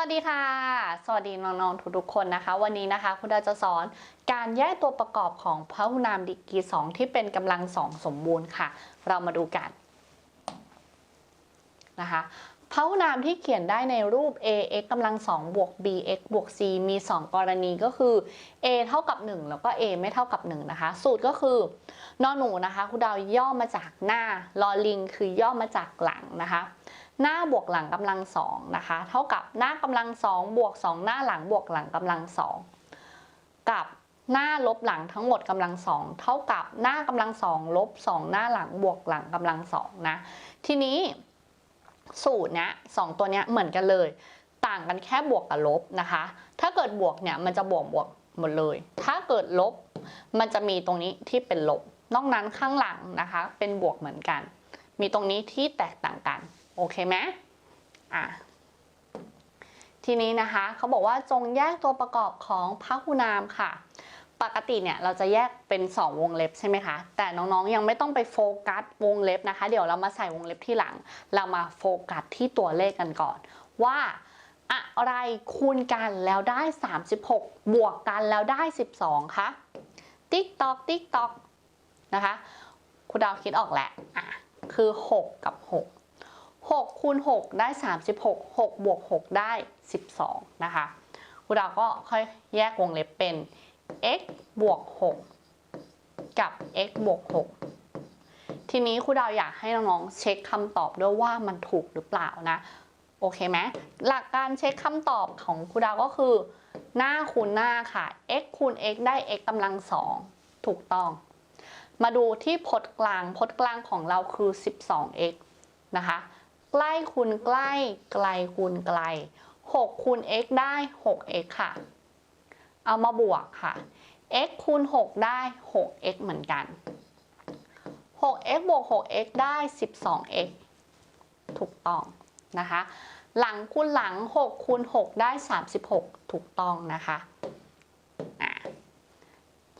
วัสดีค่ะ สวัสดีน้องๆทุกๆคนนะคะ วันนี้นะคะคุณดาจะสอนการแยกตัวประกอบของพหุนามดิกรีสองที่เป็นกำลังสองสมบูรณ์ค่ะ เรามาดูกันนะคะพหุนามที่เขียนได้ในรูป ax กำลังสองบวก bx บวก c มี 2 กรณีก็คือ a เท่ากับ 1 แล้วก็ a ไม่เท่ากับ 1 นะคะ สูตรก็คือนอหนูนะคะคุณดาวย่อมาจากหน้าลอลิง คือย่อมาจากหลังนะคะ หน้าบวกหลังกำลังสองนะคะ เท่ากับหน้ากำลังสองบวกสองหน้าหลังบวกหลังกำลังสองกับหน้าลบหลังทั้งหมดกำลังสองเท่ากับหน้ากำลังสองลบสองหน้าหลังบวกหลังกำลังสองนะทีนี้สูตรเนี้ยสองตัวเนี้ยเหมือนกันเลย ต่างกันแค่บวกกับลบนะคะ ถ้าเกิดบวกเนี่ยมันจะบวกบวกหมดเลย ถ้าเกิดลบมันจะมีตรงนี้ที่เป็นลบ นอกนั้นข้างหลังนะคะ เป็นบวกเหมือนกัน มีตรงนี้ที่แตกต่างกัน โอเคไหมอะทีนี้นะคะเขาบอกว่าจงแยกตัวประกอบของพหุนามค่ะ ปกติเนี่ยเราจะแยกเป็น 2 วงเล็บใช่ไหมคะ แต่น้องๆยังไม่ต้องไปโฟกัสวงเล็บนะคะ เดี๋ยวเรามาใส่วงเล็บที่หลัง เรามาโฟกัสที่ตัวเลขกันก่อน ว่าอะไรคูณกันแล้วได้ 36 บวกกันแล้วได้ 12คะติ๊กตอกติ๊กตอกนะคะคุณดาวคิดออกแหละอะคือ 6 กับ 6 6คูณ6ได้ 36 6บวก6ได้ 12 นะคะครูดาวก็ค่อยแยกวงเล็บเป็น x บวก 6 กับ x บวก 6 ทีนี้ครูดาวอยากให้น้องๆเช็คคำตอบด้วยว่ามันถูกหรือเปล่านะ โอเคไหมหลักการเช็คคำตอบของครูดาวก็คือ หน้าคูณหน้าค่ะ x คูณ x ได้ x กำลังสองถูกต้อง มาดูที่พจน์กลางพจน์กลางของเราคือ 12x นะคะ ใกล้คูณใกล้ ไกลคูณไกล6คูณ x ได้ 6x ค่ะ เอามาบวกค่ะ x คูณ 6 ได้ 6x เหมือนกัน 6x บวก 6x ได้ 12x ถูกต้องนะคะ หลังคูณหลัง 6 คูณ 6 ได้ 36 ถูกต้องนะคะะ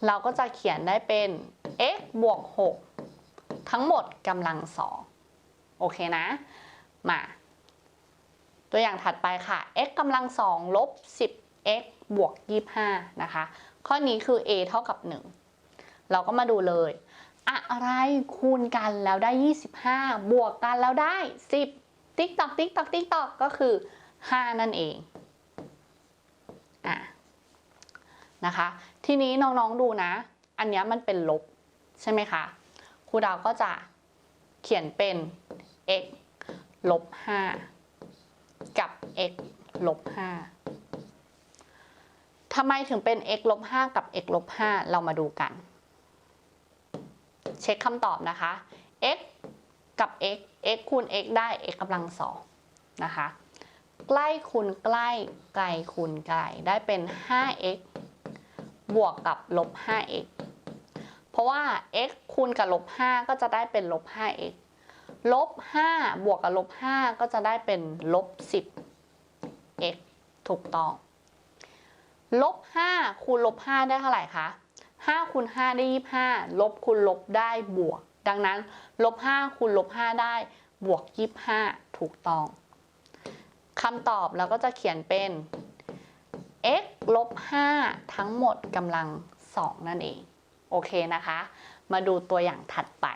เราก็จะเขียนได้เป็น x บวก 6 ทั้งหมดกำลังสองโอเคนะ มา ตัวอย่างถัดไปค่ะ x กำลังสองลบ 10x บวก 25 นะคะ ข้อนี้คือ a เท่ากับ 1 เราก็มาดูเลย อะไรคูณกันแล้วได้ 25 บวกกันแล้วได้ 10 ติ๊กตอกติ๊กตอกติ๊กตอกก็คือ 5 นั่นเองอะนะคะ ทีนี้น้องๆดูนะ อันนี้มันเป็นลบใช่ไหมคะครูดาวก็จะเขียนเป็น x ลบ5กับ x ลบ5ทำไมถึงเป็น x ลบ5กับ x ลบ5เรามาดูกัน เช็คคำตอบนะคะ x กับ x x คูณ x ได้ x กำลังสองนะคะ ใกล้คูณใกล้ไกลคูณไกลได้เป็น 5x บวกกับลบ 5x เพราะว่า x คูณกับลบ 5 ก็จะได้เป็นลบ 5x ลบ5บวกกับลบ5ก็จะได้เป็นลบ10 x ถูกต้อง ลบ5คูณลบ5ได้เท่าไหร่คะ5คูณ5ได้25ลบคูณลบได้บวก ดังนั้นลบ5คูณลบ5ได้บวก 25 ถูกต้องคำตอบเราก็จะเขียนเป็น x ลบ5ทั้งหมดกำลัง 2 นั่นเอง โอเคนะคะ มาดูตัวอย่างถัดไป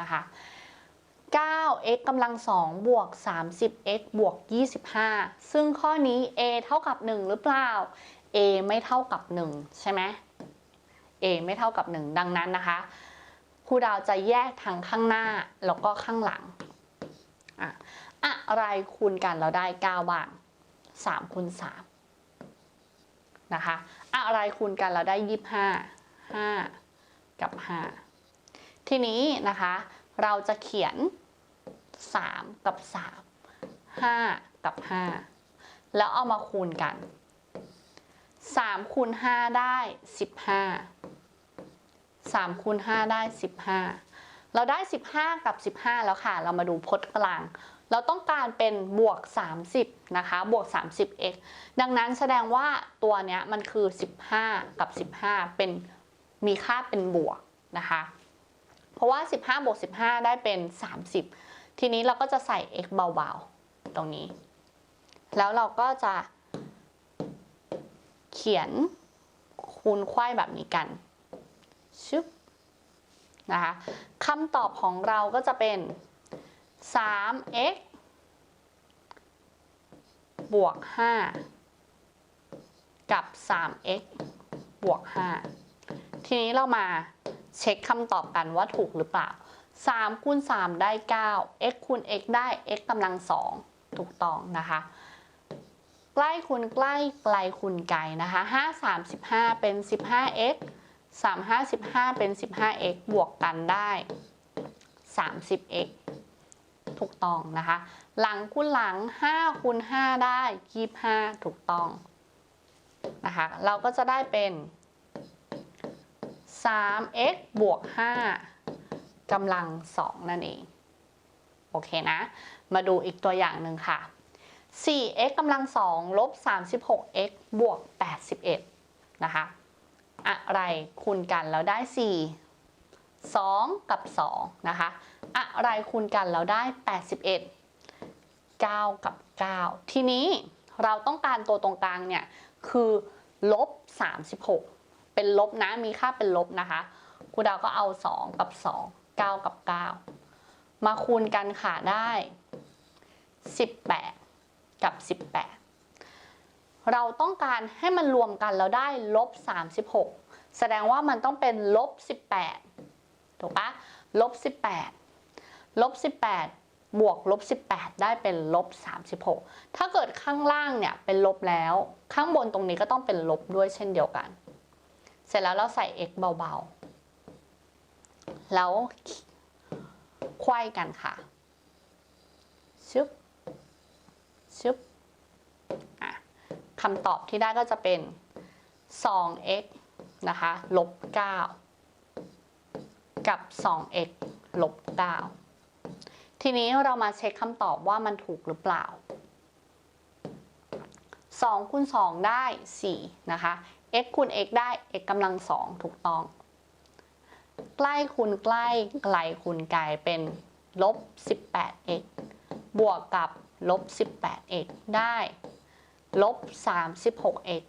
นะคะ 9x กำลัง2บวก 30x บวก 25 ซึ่งข้อนี้ a เท่ากับ 1 หรือเปล่า a ไม่เท่ากับ 1 ใช่ไหม a ไม่เท่ากับ 1 ดังนั้นนะคะครูดาวจะแยกทั้งข้างหน้าแล้วก็ข้างหลัง อะอะไรคูณกันเราได้ 9 บ้าง 3คูณ3นะคะ อะไรคูณกันเราได้ 25 5 กับ 5 ทีนี้นะคะ เราจะเขียน 3 กับ 3 5 กับ 5 แล้วเอามาคูณกัน 3คูณ5ได้ 15 3คูณ5ได้ 15 เราได้ 15 กับ 15 แล้วค่ะ เรามาดูพจน์กลาง เราต้องการเป็นบวก 30 นะคะ บวก 30x ดังนั้นแสดงว่าตัวเนี้ยมันคือ 15 กับ 15 เป็นมีค่าเป็นบวกนะคะ เพราะว่า 15บวก15 ได้เป็น 30 ทีนี้เราก็จะใส่ x เบาๆ ตรงนี้ แล้วเราก็จะเขียนคูณไขว้แบบนี้กันชึบนะคะคำตอบของเราก็จะเป็น 3x บวก 5 กับ 3x บวก 5 ทีนี้เรามา เช็คคำตอบกันว่าถูกหรือเปล่า 3คูณ3ได้ 9 x คูณ x ได้ x กำลัง2ถูกต้องนะคะ ใกล้คูณใกล้ไกลคูณไกลนะคะ 5 35 เป็น 15x 3 5 15 เป็น 15x บวกกันได้ 30x ถูกต้องนะคะ หลังคูณหลัง 5คูณ5ได้ 25 ถูกต้องนะคะ เราก็จะได้เป็น 3x บวก 5กำลัง 2 นั่นเอง โอเคนะ มาดูอีกตัวอย่างหนึ่งค่ะ 4x กำลัง 2 ลบ 36x บวก 81 นะคะ อะไรคูณกันแล้วได้ 4 2 กับ 2 นะคะ อะไรคูณกันแล้วได้ 81 9 กับ 9 ทีนี้เราต้องการตัวตรงกลางเนี่ย คือลบ 36 เป็นลบนะมีค่าเป็นลบนะคะครูดาวก็เอา 2 กับ 2 9 กับ 9 มาคูณกันค่ะได้ 18 กับ 18 เราต้องการให้มันรวมกันแล้วได้ลบ 36 แสดงว่ามันต้องเป็นลบ 18 ถูกปะลบ 18 ลบ 18 บวกลบ 18 ได้เป็นลบ 36 ถ้าเกิดข้างล่างเนี่ยเป็นลบแล้ว ข้างบนตรงนี้ก็ต้องเป็นลบด้วยเช่นเดียวกัน เสร็จแล้วเราใส่ x เบาๆ แล้วไขว้กันค่ะชึบชึบอะคำตอบที่ได้ก็จะเป็น 2x นะคะ ลบ 9 กับ 2x ลบ 9 ทีนี้เรามาเช็คคำตอบว่ามันถูกหรือเปล่า2คูณ2ได้ 4 นะคะ x คูณ x ได้ x กำลัง2ถูกต้อง ใกล้คูณใกล้ไกลคูณไกลเป็นลบ 18x บวกกับลบ 18x ได้ลบ 36x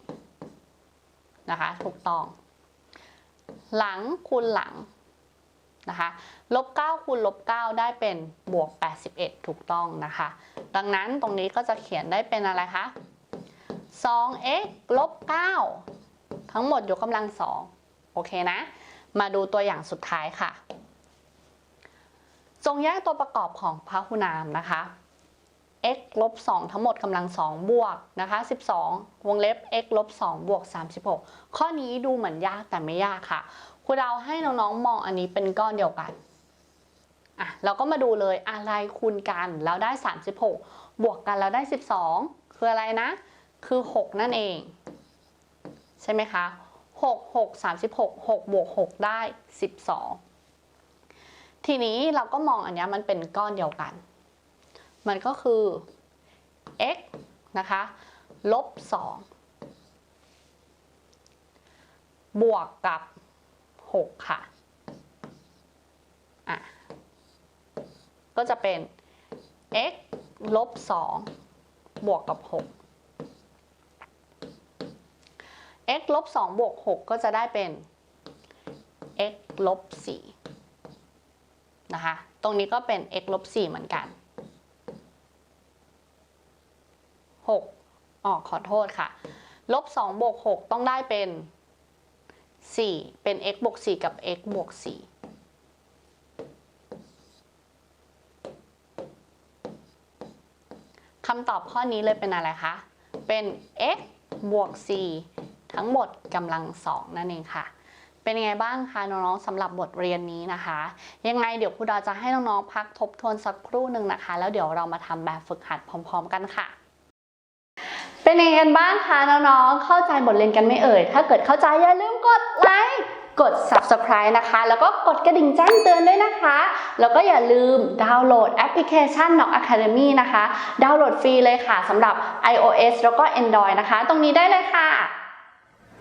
นะคะ ถูกต้อง หลังคูณหลังนะคะลบ9คูณลบ9ได้เป็นบวก 81 ถูกต้องนะคะ ดังนั้นตรงนี้ก็จะเขียนได้เป็นอะไรคะ 2x ลบ9 ทั้งหมดยกกำลัง2โอเคนะ มาดูตัวอย่างสุดท้ายค่ะ จงแยกตัวประกอบของพหุนามนะคะ x ลบ2ทั้งหมดกำลัง2บวกนะคะ12 วงเล็บ x ลบ2บวก36 ข้อนี้ดูเหมือนยากแต่ไม่ยากค่ะครูดาให้น้องๆมองอันนี้เป็นก้อนเดียวกันอะเราก็มาดูเลยอะไรคูณกันแล้วได้ 36 บวกกันแล้วได้ 12 คืออะไรนะ คือ 6 นั่นเอง ใช่ไหมคะ6 6 36 6บวก6ได้ 12 ทีนี้เราก็มองอันนี้มันเป็นก้อนเดียวกัน มันก็คือ x นะคะลบ 2 บวกกับ 6 ค่ะ อะ ก็จะเป็น x ลบ 2 บวกกับ 6 x ลบ2บวก6ก็จะได้เป็น x ลบ4นะคะ ตรงนี้ก็เป็น x ลบ4เหมือนกัน 6อ๋อขอโทษค่ะ ลบ2บวก6ต้องได้เป็น 4 เป็น x บวก4กับ x บวก4คำตอบข้อนี้เลยเป็นอะไรคะ เป็น x บวก 4 ทั้งหมดกำลัง2นั่นเองค่ะ เป็นยังไงบ้างคะน้องๆสำหรับบทเรียนนี้นะคะ ยังไงเดี๋ยวครูดาวจะให้น้องๆพักทบทวนสักครู่หนึ่งนะคะ แล้วเดี๋ยวเรามาทำแบบฝึกหัดพร้อม ๆ กันค่ะเป็นยังไงกันบ้างคะน้องๆ เข้าใจบทเรียนกันไม่เอ่ย ถ้าเกิดเข้าใจอย่าลืมกดไลค์ กด subscribe นะคะ แล้วก็กดกระดิ่งแจ้งเตือนด้วยนะคะ แล้วก็อย่าลืมดาวน์โหลดแอปพลิเคชัน Knock Academy นะคะ ดาวน์โหลดฟรีเลยค่ะสำหรับ iOS แล้วก็ Android นะคะ ตรงนี้ได้เลยค่ะ